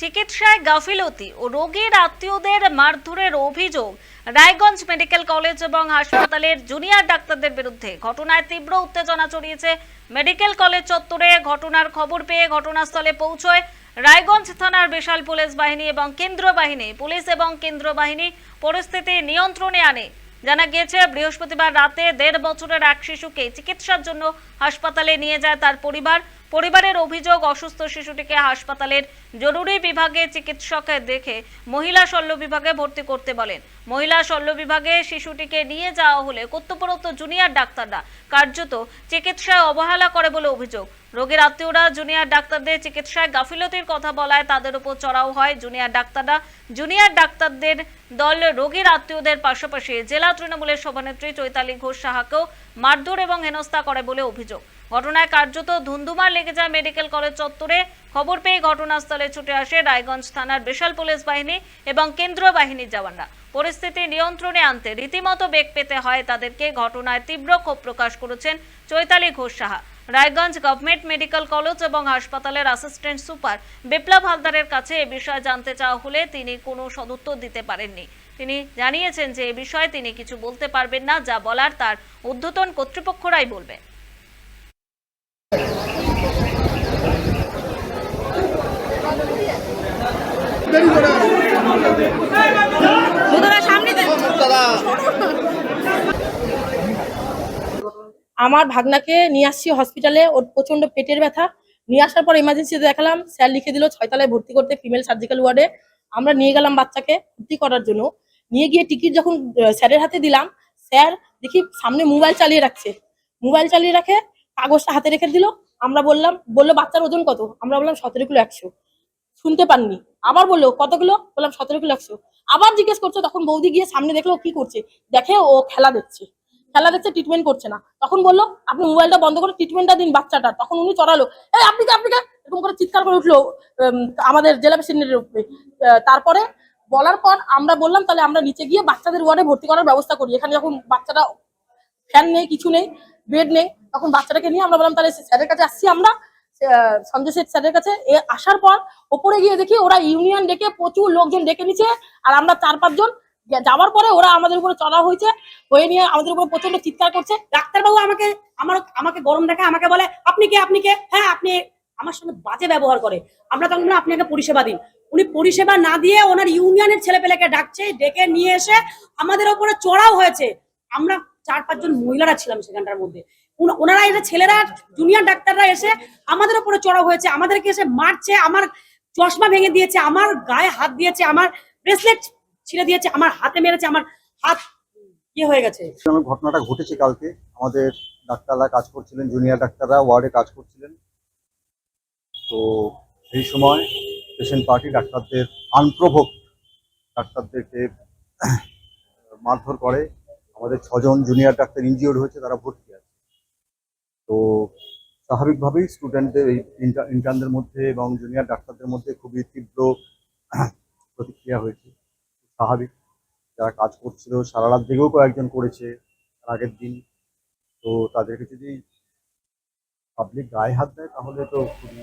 চিকিৎসায় গাফিলতি ও রোগীর আত্মীয়দের মারধরের অভিযোগ। রায়গঞ্জ মেডিকেল কলেজ এবং হাসপাতালের জুনিয়র ডাক্তারদের বিরুদ্ধে ঘটনায় তীব্র উত্তেজনা ছড়িয়েছে। মেডিকেল কলেজ চত্বরে ঘটনার খবর পেয়ে ঘটনাস্থলে পৌঁছয় রায়গঞ্জ থানার বিশাল পুলিশ বাহিনী এবং কেন্দ্র বাহিনী। পুলিশ এবং কেন্দ্র বাহিনী পরিস্থিতি নিয়ন্ত্রণে আনে। জানা গিয়েছে, বৃহস্পতিবার রাতে দেড় বছরের এক শিশুকে চিকিৎসার জন্য হাসপাতালে নিয়ে যায় তার পরিবার। পরিবারের অভিযোগ, অসুস্থ শিশুটিকে হাসপাতালের জরুরি বিভাগে চিকিৎসকে দেখে মহিলা শল্য বিভাগে ভর্তি করতে বলেন। মহিলা শল্য বিভাগে শিশুটিকে নিয়ে যাওয়া হলে কর্তব্যরত জুনিয়র ডাক্তাররা কার্যত চিকিৎসায় অবহেলা করে বলে অভিযোগ। রোগীর আত্মীয়রা জুনিয়র ডাক্তারদের চিকিৎসায় গাফিলতির কথা বলায়, তাদের উপর চড়াও হয়। জুনিয়র ডাক্তাররা জুনিয়র ডাক্তারদের দল রোগীর আত্মীয়দের পাশাপাশি জেলা তৃণমূলের সভানেত্রী চৈতালি ঘোষ সাহাকেও মারধর এবং হেনস্থা করে বলে অভিযোগ। ঘটনায় কার্যত ধুন্ধুমার লেগে যায় মেডিকেল কলেজ চত্বরে। খবর পেয়ে ঘটনাস্থলে ছুটে আসে রায়গঞ্জ থানার বিশাল পুলিশ বাহিনী এবং কেন্দ্রীয় বাহিনীর জওয়ানরা। পরিস্থিতি নিয়ন্ত্রণে আনতে রীতিমতো বেগ পেতে হয় তাদেরকে। ঘটনায় তীব্র ক্ষোভ প্রকাশ করেছেন Chaitali Ghosh Saha. Raiganj government medical college এবং হাসপাতালের অ্যাসিস্ট্যান্ট সুপার বিপ্লব হালদারের কাছে এ বিষয়ে জানতে চাওয়া হলে তিনি কোনো সদুত্তর দিতে পারেননি। তিনি জানিয়েছেন যে এ বিষয়ে তিনি কিছু বলতে পারবেন না, যা বলার তার ঊর্ধ্বতন কর্তৃপক্ষরাই বলবে আমার ভাগনাকে নিয়ে আসছি হসপিটালে ওর প্রচণ্ড পেটের ব্যথা। নিয়ে আসার পর ইমার্জেন্সিতে দেখালাম, স্যার লিখে দিল ছয়তলায় ভর্তি করতে ফিমেল সার্জিক্যাল ওয়ার্ডে আমরা নিয়ে গেলাম বাচ্চাকে ভর্তি করার জন্য। নিয়ে গিয়ে টিকিট যখন স্যারের হাতে দিলাম, স্যার দেখি সামনে মোবাইল চালিয়ে রাখছে। মোবাইল চালিয়ে রাখে কাগজটা হাতে রেখে দিল। আমরা বললাম, বলল, বাচ্চার ওজন কত? আমরা বললাম, সতেরো কিলো একশো। শুনতে পাননি। আবার বলল, কত কিলো? বললাম, সতেরো কিলো একশো। আবার জিজ্ঞেস করছে, তখন বৌদি গিয়ে সামনে দেখল কি করছে। দেখে ও খেলা দেখছে। খেলা দেখছে ট্রিটমেন্ট করছে না। তখন বলল, আপনি মোবাইলটা বন্ধ করে ট্রিটমেন্টটা দিন বাচ্চাটা তখন উনি চড়ালো, এই, আপনি কে, আপনি এরকম করে চিৎকার করে উঠল আমাদের জেলা প্রেসিডেন্টের উপরে। তারপরে বলার পর আমরা বললাম, তাহলে আমরা নিচে গিয়ে বাচ্চাদের ওয়ার্ডে ভর্তি করার ব্যবস্থা করি। এখানে যখন বাচ্চাটা ফ্যান নেই, কিছু নেই বেড নেই, তখন বাচ্চাটাকে নিয়ে আমরা বললাম, তাহলে স্যারের কাছে আসছি আমরা। সঞ্জয় শেঠ স্যারের কাছে এ আসার পর ওপরে গিয়ে দেখি ওরা ইউনিয়ন ডেকে প্রচুর লোকজন ডেকে নিচ্ছে আর আমরা চার পাঁচজন যাওয়ার পরে ওরা আমাদের উপরে চড়া হয়েছে হয়ে নিয়ে আমাদের উপরে প্রচণ্ড চিৎকার করছে। ডাক্তারবাবু আমাকে আমার আমাকে গরম দেখে আমাকে বলে আপনি কে? আপনি কে? হ্যাঁ আপনি আমার সঙ্গে বাজে ব্যবহার করে। আমরা তখন বললাম, আপনি আগে পরিষেবা দিন। উনি পরিষেবা না দিয়ে ওনার ইউনিয়নের ছেলেপেলেকে ডাকছে ডেকে নিয়ে এসে আমাদের ওপরে চড়াও হয়েছে। আমরা চার পাঁচজন মহিলারা ছিলাম সেখানটার মধ্যে। ওনারা এসে ছেলেরা জুনিয়র ডাক্তাররা এসে আমাদের ওপরে চড়াও হয়েছে। আমাদেরকে এসে মারছে আমার চশমা ভেঙে দিয়েছে আমার গায়ে হাত দিয়েছে আমার ব্রেসলেট ছিঁড়ে দিয়েছে, আমার হাতে মেরেছে, আমার হাত ইয়ে হয়ে গেছে। ঘটনাটা ঘটেছে কালকে। আমাদের ডাক্তাররা কাজ করছিলেন জুনিয়র ডাক্তাররা ওয়ার্ডে কাজ করছিলেন। তো সেই সময় পেশেন্ট পার্টি ডাক্তারদের আনপ্রভোক ডাক্তারদেরকে মারধর করে। আমাদের ছজন জুনিয়র ডাক্তার ইনজিওর্ড হয়েছে, তারা ভর্তি আছে। তো স্বাভাবিকভাবেই স্টুডেন্টদের এই ইন্টার্নদের মধ্যে এবং জুনিয়র ডাক্তারদের মধ্যে খুবই তীব্র প্রতিক্রিয়া হয়েছে। স্বাভাবিক যারা কাজ করছিল, সারা রাত জেগেও কয়েকজন করেছে তার আগের দিন তো তাদেরকে যদি পাবলিক গায়ে হাত দেয়, তাহলে তো খুবই।